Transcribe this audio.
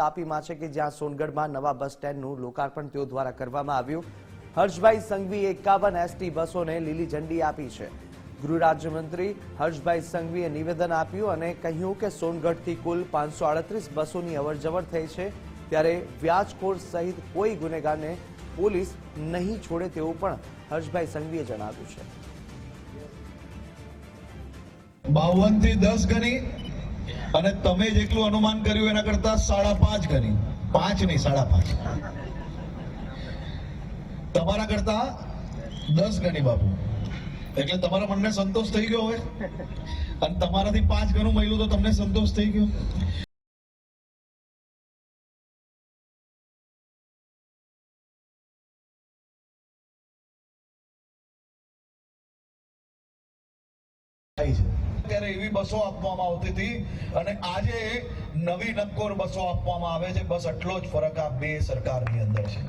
તાપીમાં છે કે જ્યાં સોનગઢમાં નવા બસ સ્ટેન્ડનું લોકાર્પણ તેઓ દ્વારા કરવામાં આવ્યું. હર્ષભાઈ સંઘવીએ એકાવન એસટી બસોને લીલી ઝંડી આપી છે. ગૃહ રાજ્યમંત્રી હર્ષભાઈ સંઘવીએ નિવેદન આપ્યું અને કહ્યું કે સોનગઢથી કુલ પાંચસો આડત્રીસ બસોની અવરજવર થઈ છે. ત્યારે વ્યાજખોર સહિત કોઈ ગુનેગારને પોલીસ નહીં છોડે તેવું પણ હર્ષભાઈ સંઘવીએ જણાવ્યું છે. બાવનથી દસ ગણી અને તમે જેટલું અનુમાન કર્યું એના કરતા સાડા પાંચ ગણી. પાંચ નહીં, સાડા પાંચ. તમારા કરતા દસ ગણી બાપુ. એટલે તમારા મનને સંતોષ થઈ ગયો હવે. અને તમારાથી પાંચ ગણું મળ્યું તો તમને સંતોષ થઈ ગયો. થાય છે. ત્યારે એવી બસો આપવામાં આવતી હતી અને આજે નવી નક્કોર બસો આપવામાં આવે છે. બસ આટલો જ ફરક આ બે સરકારની અંદર છે.